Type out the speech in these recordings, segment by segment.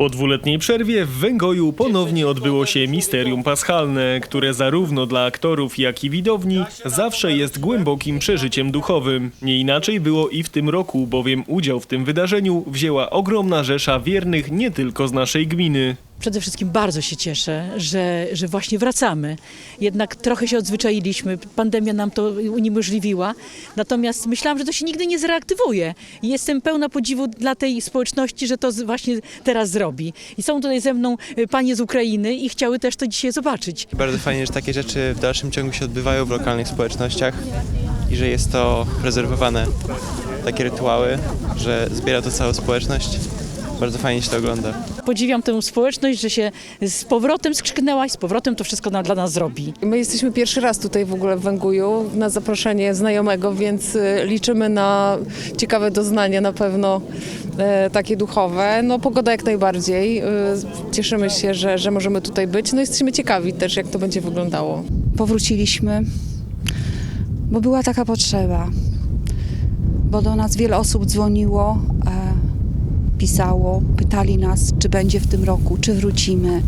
Po dwuletniej przerwie w Węgoju ponownie odbyło się Misterium Paschalne, które zarówno dla aktorów, jak i widowni zawsze jest głębokim przeżyciem duchowym. Nie inaczej było i w tym roku, bowiem udział w tym wydarzeniu wzięła ogromna rzesza wiernych nie tylko z naszej gminy. Przede wszystkim bardzo się cieszę, że, że właśnie wracamy. Jednak trochę się odzwyczailiśmy, pandemia nam to uniemożliwiła. Natomiast myślałam, że to się nigdy nie zreaktywuje. I jestem pełna podziwu dla tej społeczności, że to właśnie teraz zrobi. I są tutaj ze mną y, panie z Ukrainy i chciały też to dzisiaj zobaczyć. Bardzo fajnie, że takie rzeczy w dalszym ciągu się odbywają w lokalnych społecznościach i że jest to prezerwowane, takie rytuały, że zbiera to całą społeczność. Bardzo fajnie się to ogląda. Podziwiam tę społeczność, że się z powrotem skrzyknęła i z powrotem to wszystko dla nas zrobi. My jesteśmy pierwszy raz tutaj w ogóle w Węguju na zaproszenie znajomego, więc y, liczymy na ciekawe doznania na pewno e, takie duchowe. No pogoda jak najbardziej. y, Cieszymy się, że, że możemy tutaj być. No jesteśmy ciekawi też jak to będzie wyglądało. powróciliśmy, bo była taka potrzeba. Bo do nas wiele osób dzwoniło, e, pisało, pytali nas, czy będzie w tym roku, czy wrócimy.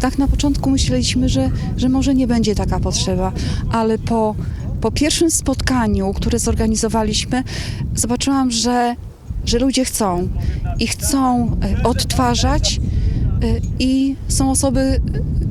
Tak na początku myśleliśmy, że, że może nie będzie taka potrzeba, ale po, po pierwszym spotkaniu, które zorganizowaliśmy, zobaczyłam, że, że ludzie chcą i chcą e, odtwarzać i są osoby,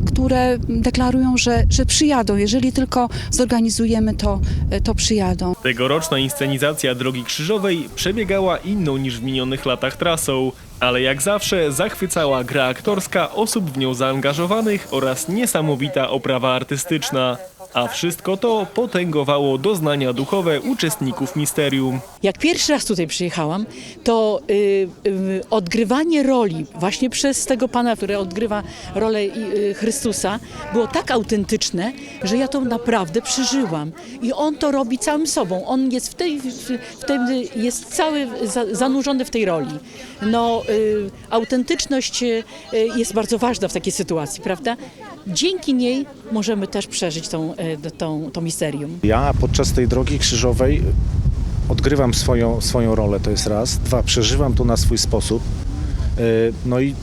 które deklarują, że, że przyjadą. Jeżeli tylko zorganizujemy to, to przyjadą. Tegoroczna inscenizacja Drogi Krzyżowej przebiegała inną niż w minionych latach trasą, ale jak zawsze zachwycała gra aktorska osób w nią zaangażowanych oraz niesamowita oprawa artystyczna. A wszystko to potęgowało doznania duchowe uczestników misterium. Jak pierwszy raz tutaj przyjechałam, to y, y, odgrywanie roli właśnie przez tego pana, który odgrywa rolę y, Chrystusa, było tak autentyczne, że ja to naprawdę przeżyłam. I on to robi całym sobą. On jest w tej, w, wtedy jest cały za, zanurzony w tej roli. No, y, autentyczność y, jest bardzo ważna w takiej sytuacji, prawda? Dzięki niej możemy też przeżyć tą, y, tą, tą misterium. Ja podczas tej drogi krzyżowej odgrywam swoją, swoją rolę, to jest raz. Dwa, przeżywam to na swój sposób. E, No i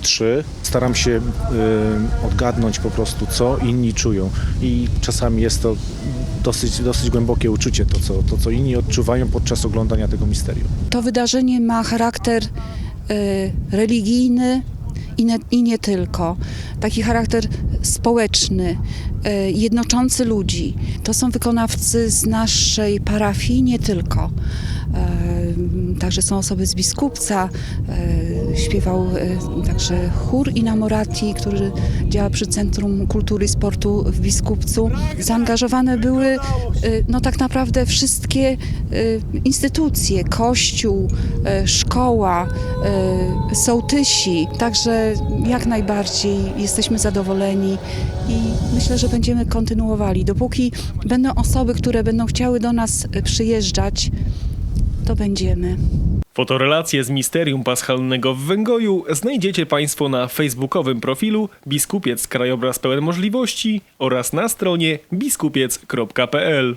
trzy, staram się e, odgadnąć po prostu, co inni czują. I czasami jest to dosyć, dosyć głębokie uczucie, to co, to co inni odczuwają podczas oglądania tego misterium. To wydarzenie ma charakter e, religijny i nie, i nie tylko. Taki charakter społeczny, e, jednoczący ludzi. To są wykonawcy z naszej parafii, nie tylko. Także są osoby z Biskupca, e, śpiewał e, także chór Inamorati, który działa przy Centrum Kultury i Sportu w Biskupcu. Zaangażowane były e, no tak naprawdę wszystkie instytucje, kościół, szkoła, sołtysi. Także jak najbardziej jesteśmy zadowoleni i myślę, że będziemy kontynuowali. Dopóki będą osoby, które będą chciały do nas przyjeżdżać, to będziemy. Fotorelacje z Misterium Paschalnego w Węgoju znajdziecie Państwo na facebookowym profilu Biskupiec Krajobraz Pełen Możliwości oraz na stronie biskupiec.pl.